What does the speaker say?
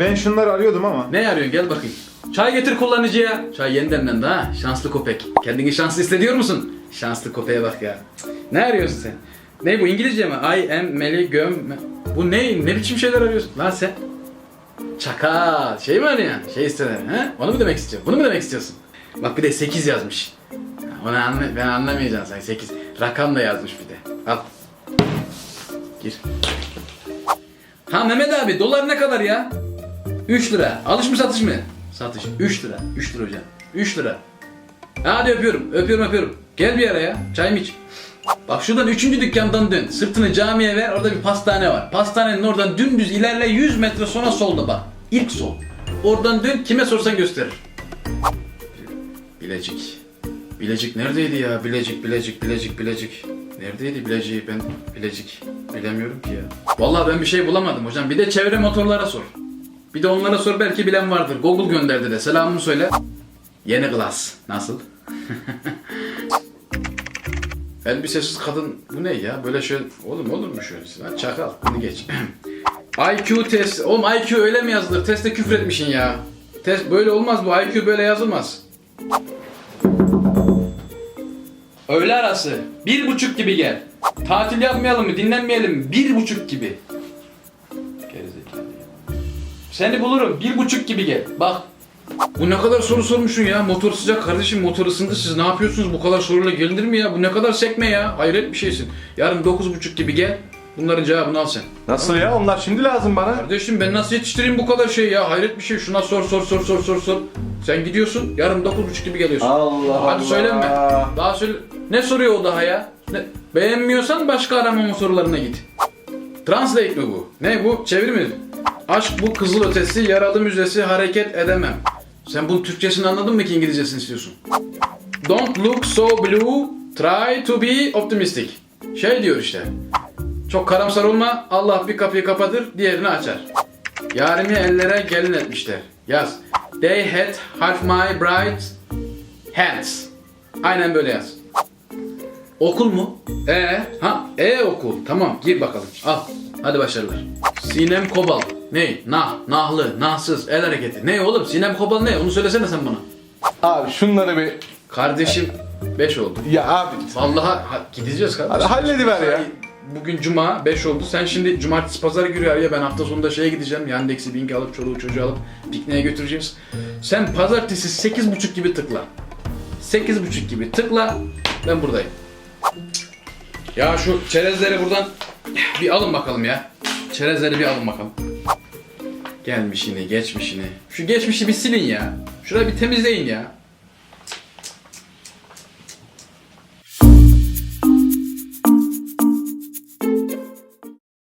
Ben şunları arıyordum ama. Ne arıyorsun gel bakayım. Çay getir kullanıcıya. Çay yeni demlendi ha. Şanslı köpek. Kendini şanslı hissediyor musun? Şanslı köpeğe bak ya. Ne arıyorsun sen? Ne bu İngilizce mi? I am Meli göm. Bu ne? Ne biçim şeyler arıyorsun? Lan sen. Çakal. Şey mi arıyorsun? Şey istedin ha? Onu mu demek istiyorsun? Bunu mu demek istiyorsun? Bak bir de 8 yazmış. Onu anla ben anlamayacağım sen 8. Rakam da yazmış bir de. Al. Gir. Ha Mehmet abi dolar ne kadar ya? 3 lira. Alış mı satış mı? Satış. 3 lira. 3 lira hocam. 3 lira. Hadi öpüyorum. Öpüyorum öpüyorum. Gel bir ara ya. Çay mı iç? Bak şuradan 3. dükkandan dön. Sırtını camiye ver. Orada bir pastane var. Pastanenin oradan dümdüz ilerle 100 metre sonra solda bak. İlk sol. Oradan dön kime sorsan gösterir. Bilecik. Bilecik neredeydi ya? Bilecik, Bilecik, Bilecik, Bilecik. Neredeydi Bilecik'i ben Bilecik bilemiyorum ki ya. Vallahi ben bir şey bulamadım hocam. Bir de çevre motorlara sor. Bir de onlara sor belki bilen vardır. Google gönderdi de selamımı söyle. Yeni Glass. Nasıl? Elbisesiz kadın bu ne ya? Böyle şey oğlum olur mu şöyle? Lan çakal bunu geç. IQ test. Oğlum IQ öyle mi yazılır? Teste küfretmişsin ya. Test böyle olmaz bu. IQ böyle yazılmaz. Öğle arası. Bir buçuk gibi gel. Tatil yapmayalım mı? Dinlenmeyelim mi? Bir buçuk gibi. Gerizekalı. Seni bulurum. Bir buçuk gibi gel. Bak. Bu ne kadar soru sormuşsun ya. Motor sıcak kardeşim. Motor ısındı. Siz ne yapıyorsunuz? Bu kadar soruyla gelinir mi ya? Bu ne kadar sekme ya. Hayret bir şeysin. Yarın dokuz buçuk gibi gel. Bunların cevabını al sen. Nasıl ya? Onlar şimdi lazım bana. Kardeşim ben nasıl yetiştireyim bu kadar şey ya? Hayret bir şey. Şuna sor sor sor sor sor sor. Sen gidiyorsun. Yarın dokuz buçuk gibi geliyorsun. Allah Hadi söyleme. Daha söyle. Ne soruyor o daha ya? Ne? Beğenmiyorsan başka aramama sorularına git. Translate mi bu? Ne bu? Çevir mi? Aşk bu kızıl ötesi, yaralı müzesi, hareket edemem. Sen bunun Türkçesini anladın mı ki İngilizcesini istiyorsun? Don't look so blue, try to be optimistic. Şey diyor işte. Çok karamsar olma, Allah bir kapıyı kapatır, diğerini açar. Yarimi ellere gelin etmişler. Yaz. They had half my bright hands. Aynen böyle yaz. Okul mu? E ha e okul. Tamam gir bakalım. Al. Hadi başarılar. Sinem Kobal. Ne? Nah, nahlı, nahsız, el hareketi. Ne oğlum? Sinem Kobal ne? Onu söylesene sen bana. Abi şunları bir... Kardeşim 5 oldu. Ya abi. Vallahi ha- gideceğiz kardeşim. Hadi hallediver ya. Bugün cuma 5 oldu. Sen şimdi cumartesi pazar giriyor ya ben hafta sonunda şeye gideceğim. Yandex Bing alıp çoluğu çocuğu alıp pikniğe götüreceğiz. Sen pazartesi 8.30 gibi tıkla. 8.30 gibi tıkla. Ben buradayım. Ya şu çerezleri buradan bir alın bakalım ya. Çerezleri bir alın bakalım. Gelmişini, geçmişini. Şu geçmişi bir silin ya. Şurayı bir temizleyin ya.